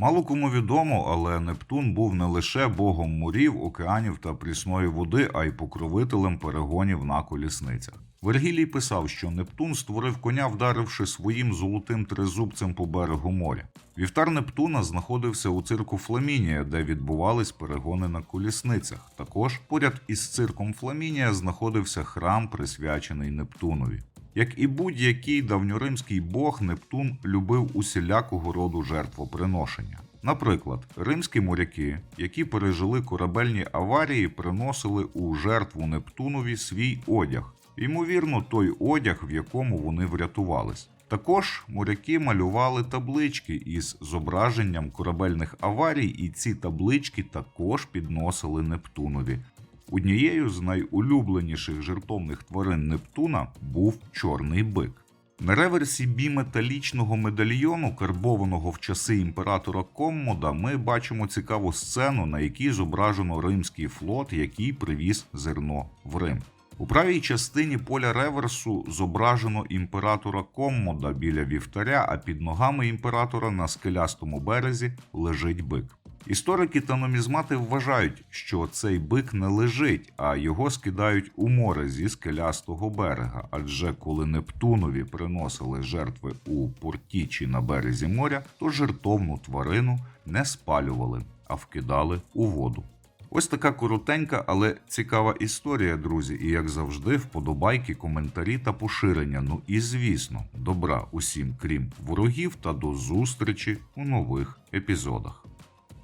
Мало кому відомо, але Нептун був не лише богом морів, океанів та прісної води, а й покровителем перегонів на колісницях. Вергілій писав, що Нептун створив коня, вдаривши своїм золотим тризубцем по берегу моря. Вівтар Нептуна знаходився у цирку Фламінія, де відбувались перегони на колісницях. Також поряд із цирком Фламінія знаходився храм, присвячений Нептунові. Як і будь-який давньоримський бог, Нептун любив усілякого роду жертвоприношення. Наприклад, римські моряки, які пережили корабельні аварії, приносили у жертву Нептунові свій одяг, ймовірно, той одяг, в якому вони врятувались. Також моряки малювали таблички із зображенням корабельних аварій, і ці таблички також підносили Нептунові. Однією з найулюбленіших жертовних тварин Нептуна був чорний бик. На реверсі біметалічного медальйону, карбованого в часи імператора Коммода, ми бачимо цікаву сцену, на якій зображено римський флот, який привіз зерно в Рим. У правій частині поля реверсу зображено імператора Коммода біля вівтаря, а під ногами імператора на скелястому березі лежить бик. Історики та нумізмати вважають, що цей бик не лежить, а його скидають у море зі скелястого берега. Адже коли Нептунові приносили жертви у порті чи на березі моря, то жертовну тварину не спалювали, а вкидали у воду. Ось така коротенька, але цікава історія, друзі. І як завжди, вподобайки, коментарі та поширення. Ну і звісно, добра усім, крім ворогів, та до зустрічі у нових епізодах.